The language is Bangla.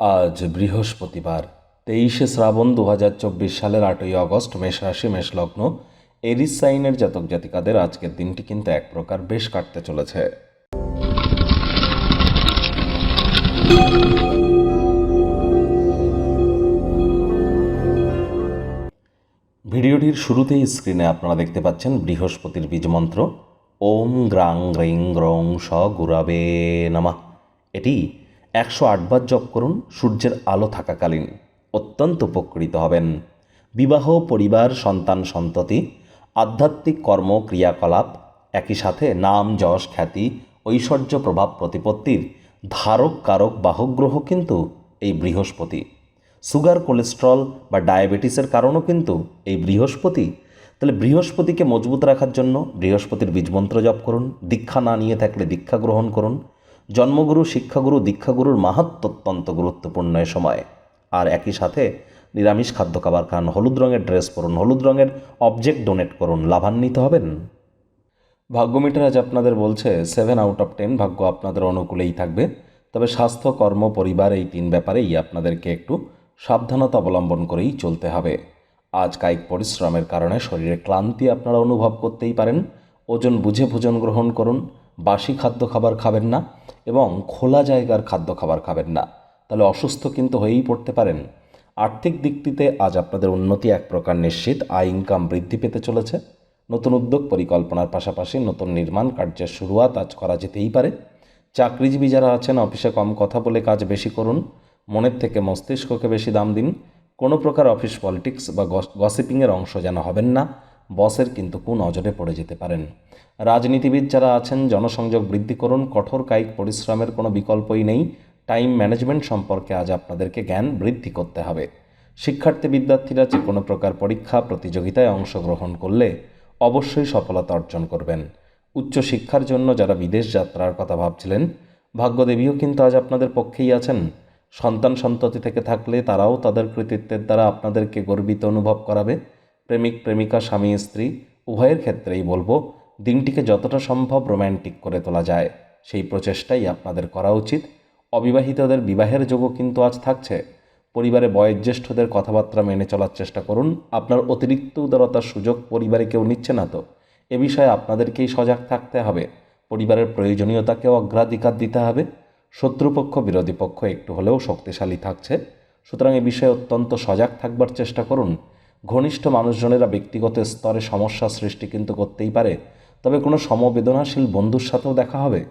আজ বৃহস্পতিবার, তেইশে শ্রাবণ দু হাজার চব্বিশ সালের আটই আগস্ট, মেষ রাশি, মেষ এরিস সাইনের জাতক জাতিকাদের আজকের দিনটি কিন্তু এক প্রকার বেশ কাটতে চলেছে। ভিডিওটির শুরুতেই স্ক্রিনে আপনারা দেখতে পাচ্ছেন বৃহস্পতির বীজমন্ত্র ওম গ্রাং গ্রিং গ্রং স গুরাবে নামা। এটি একশো আটবার জপ করুন, সূর্যের আলো থাকাকালীন। অত্যন্ত উপকৃত হবেন। বিবাহ, পরিবার, সন্তান, সন্ততি, আধ্যাত্মিক কর্ম, ক্রিয়াকলাপ, একই সাথে নাম, যশ, খ্যাতি, ঐশ্বর্য, প্রভাব, প্রতিপত্তির ধারক, কারক, বাহক গ্রহ কিন্তু এই বৃহস্পতি। সুগার, কোলেস্ট্রল বা ডায়াবেটিসের কারণও কিন্তু এই বৃহস্পতি। তাহলে বৃহস্পতিকে মজবুত রাখার জন্য বৃহস্পতির বীজমন্ত্র জপ করুন, দীক্ষা না নিয়ে থাকলে দীক্ষা গ্রহণ করুন জন্মগুরু, শিক্ষাগুরু, দীক্ষাগুরুর মাহাত্ম অত্যন্ত গুরুত্বপূর্ণ এ সময়। আর একই সাথে নিরামিষ খাদ্য খাবার খান, হলুদ রঙের ড্রেস পরুন, হলুদ রঙের অবজেক্ট ডোনেট করুন, লাভান্বিত হবেন। ভাগ্য মিটার আজ আপনাদের বলছে সেভেন আউট অফ টেন ভাগ্য আপনাদের অনুকূলেই থাকবে। তবে স্বাস্থ্য, কর্ম, পরিবার এই তিন ব্যাপারেই আপনাদেরকে একটু সাবধানতা অবলম্বন করেই চলতে হবে। আজ কায়িক পরিশ্রমের কারণে শরীরে ক্লান্তি আপনারা অনুভব করতেই পারেন। ওজন বুঝে ভোজন গ্রহণ করুন। বাসি খাদ্য খাবার খাবেন না। এবং খোলা জায়গার খাদ্য খাবার খাবেন না। তাহলে অসুস্থ কিন্তু হয়েই পড়তে পারেন। আর্থিক দিকটিতে আজ আপনাদের উন্নতি এক প্রকার নিশ্চিত। আয় ইনকাম বৃদ্ধি পেতে চলেছে। নতুন উদ্যোগ পরিকল্পনার পাশাপাশি নতুন নির্মাণ কার্যের শুরুয়াত আজ করা যেতেই পারে। চাকরিজীবী যারা আছেন, অফিসে কম কথা বলে কাজ বেশি করুন। মনের থেকে মস্তিষ্ককে বেশি দাম দিন। কোনো প্রকার অফিস পলিটিক্স বা গসিপিংয়ের অংশ যেন হবেন না। বসের কিন্তু কুনজরে পড়ে যেতে পারেন। রাজনীতিবিদ যারা আছেন, জনসংযোগ বৃদ্ধি করুন, কঠোর কায়িক পরিশ্রমের কোনো বিকল্পই নেই। টাইম ম্যানেজমেন্ট সম্পর্কে আজ আপনাদেরকে জ্ঞান বৃদ্ধি করতে হবে। শিক্ষার্থী বিদ্যার্থীরা যে কোনো প্রকার পরীক্ষা, প্রতিযোগিতায় অংশগ্রহণ করলে অবশ্যই সফলতা অর্জন করবেন। উচ্চশিক্ষার জন্য যারা বিদেশ যাত্রার কথা ভাবছিলেন, ভাগ্যদেবীও কিন্তু আজ আপনাদের পক্ষেই আছেন। সন্তান সন্ততি থেকে থাকলে তারাও তাদের কৃতিত্বের দ্বারা আপনাদেরকে গর্বিত অনুভব করাবে। প্রেমিক, প্রেমিকা, স্বামী, স্ত্রী, উভয়ের ক্ষেত্রেই বলব, দিনটিকে যতটা সম্ভব রোম্যান্টিক করে তোলা যায়। সেই প্রচেষ্টাই আপনাদের করা উচিত। অবিবাহিতদের বিবাহের যোগও কিন্তু আজ থাকছে। পরিবারে বয়োজ্যেষ্ঠদের কথাবার্তা মেনে চলার চেষ্টা করুন। আপনার অতিরিক্ত উদারতার সুযোগ পরিবারে কেউ নিচ্ছে না তো। এ বিষয়ে আপনাদেরকেই সজাগ থাকতে হবে। পরিবারের প্রয়োজনীয়তাকেও অগ্রাধিকার দিতে হবে। শত্রুপক্ষ, বিরোধী পক্ষ একটু হলেও শক্তিশালী থাকছে। সুতরাং এ বিষয়ে অত্যন্ত সজাগ থাকবার চেষ্টা করুন। ঘনিষ্ঠ মানুষজনেরা ব্যক্তিগত স্তরে সমস্যা সৃষ্টি কিন্তু করতেই পারে। তবে কোনো সমবেদনাশীল বন্ধুর সাথেও দেখা হবে।